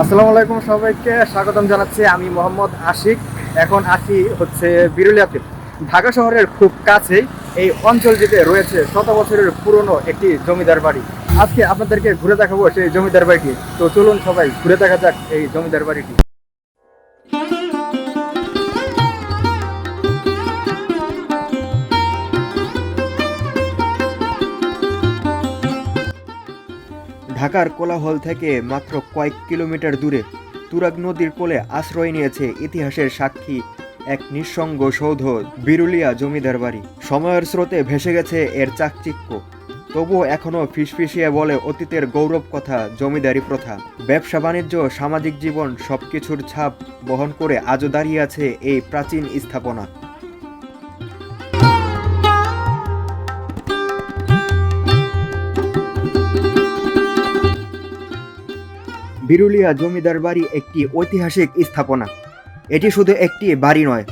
আসসালামু আলাইকুম সবাইকে, স্বাগতম জানাচ্ছি আমি মোহাম্মদ আশিক। এখন আসি হচ্ছে বিরুলিয়াতে ঢাকা শহরের খুব কাছেই এই অঞ্চলটিতে রয়েছে শত বছরের পুরনো একটি জমিদার বাড়ি। আজকে আপনাদেরকে ঘুরে দেখাবো সেই জমিদার বাড়িটি। তো চলুন সবাই ঘুরে দেখা যাক এই জমিদার বাড়িটি। ঢাকার কোলাহল থেকে মাত্র কয়েক কিলোমিটার দূরে তুরাগ নদীর কোলে আশ্রয় নিয়েছে ইতিহাসের সাক্ষী এক নিঃসঙ্গ সৌধ বিরুলিয়া জমিদার বাড়ি। সময়ের স্রোতে ভেসে গেছে এর চাকচিক্য। তবুও এখনও ফিসফিসিয়ে বলে অতীতের গৌরব কথা জমিদারি প্রথা। ব্যবসা বাণিজ্য, সামাজিক জীবন সবকিছুর ছাপ বহন করে আজও দাঁড়িয়ে আছে এই প্রাচীন স্থাপনা। বিরুলিয়া জমিদার বাড়ি একটি ঐতিহাসিক স্থাপনা। এটি শুধু একটি বাড়ি নয়,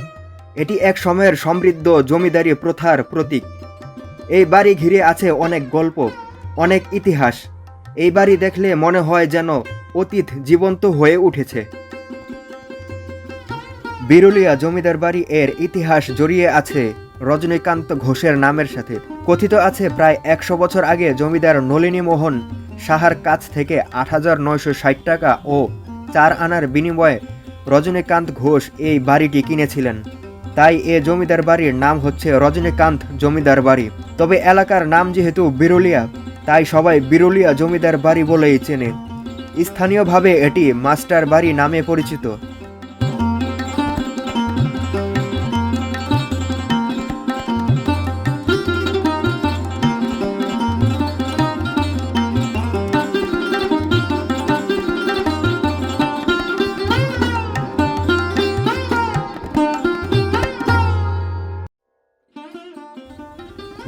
এটি এক সময়ের সমৃদ্ধ জমিদারি প্রথার প্রতীক। এই বাড়ি ঘিরে আছে অনেক গল্প, অনেক ইতিহাস। এই বাড়ি দেখলে মনে হয় যেন অতীত জীবন্ত হয়ে উঠেছে। বিরুলিয়া জমিদার বাড়ি এর ইতিহাস জড়িয়ে আছে রজনীকান্ত ঘোষের নামের সাথে। কথিত আছে, প্রায় একশো বছর আগে জমিদার নলিনী মোহন সাহার কাছ থেকে আট হাজার নয়শো ষাট টাকা ও চার আনার বিনিময়ে রজনীকান্ত ঘোষ এই বাড়িটি কিনেছিলেন। তাই এ জমিদার বাড়ির নাম হচ্ছে রজনীকান্ত জমিদার বাড়ি। তবে এলাকার নাম যেহেতু বিরুলিয়া, তাই সবাই বিরুলিয়া জমিদার বাড়ি বলেই চেনে। স্থানীয়ভাবে এটি মাস্টার বাড়ি নামে পরিচিত।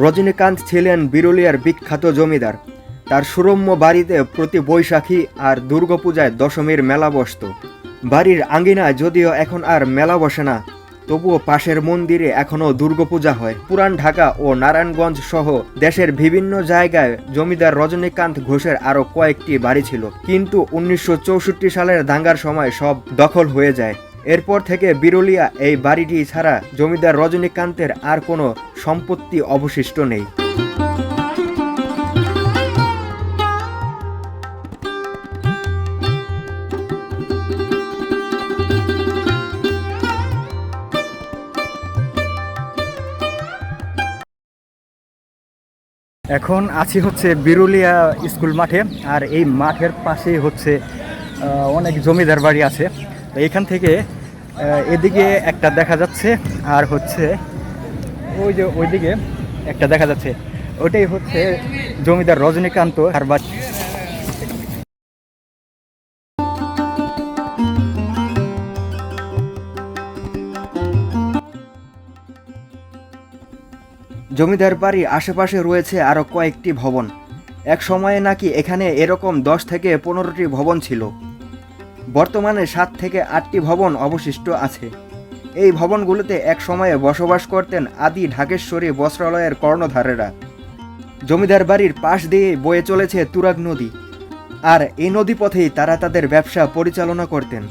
রজনীকান্ত ছিলেন বিরুলিয়ার বিখ্যাত জমিদার। তার সুরম্য বাড়িতে প্রতি বৈশাখী আর দুর্গাপূজায় দশমীর মেলা বসত। বাড়ির আঙ্গিনায় যদিও এখন আর মেলা বসে না, তবুও পাশের মন্দিরে এখনও দুর্গাপূজা হয়। পুরান ঢাকা ও নারায়ণগঞ্জ সহ দেশের বিভিন্ন জায়গায় জমিদার রজনীকান্ত ঘোষের আরও কয়েকটি বাড়ি ছিল। কিন্তু উনিশশো চৌষট্টি সালের দাঙ্গার সময় সব দখল হয়ে যায়। এরপর থেকে বিরুলিয়া এই বাড়িটি ছাড়া জমিদার রজনীকান্তের আর কোনো সম্পত্তি অবশিষ্ট নেই। এখন আছি হচ্ছে বিরুলিয়া স্কুল মাঠে, আর এই মাঠের পাশেই হচ্ছে অনেক জমিদার বাড়ি আছে। তো এখান থেকে এদিকে একটা দেখা যাচ্ছে, আর হচ্ছে ওই যে ওইদিকে একটা দেখা যাচ্ছে। ওটাই হচ্ছে জমিদার রজনীকান্ত আর জমিদার বাড়ি আশেপাশে রয়েছে আরও কয়েকটি ভবন। এক সময়ে নাকি এখানে এরকম দশ থেকে পনেরোটি ভবন ছিল। বর্তমানে সাত থেকে আটটি ভবন অবশিষ্ট আছে। এই ভবনগুলোতে এক সময়ে বসবাস করতেন আদি ঢাকেশ্বরী বস্ত্রালয়ের কর্ণধারেরা। জমিদার বাড়ির পাশ দিয়ে বয়ে চলেছে তুরাগ নদী। আর এই নদীপথেই তারা তাদের ব্যবসা পরিচালনা করতেন।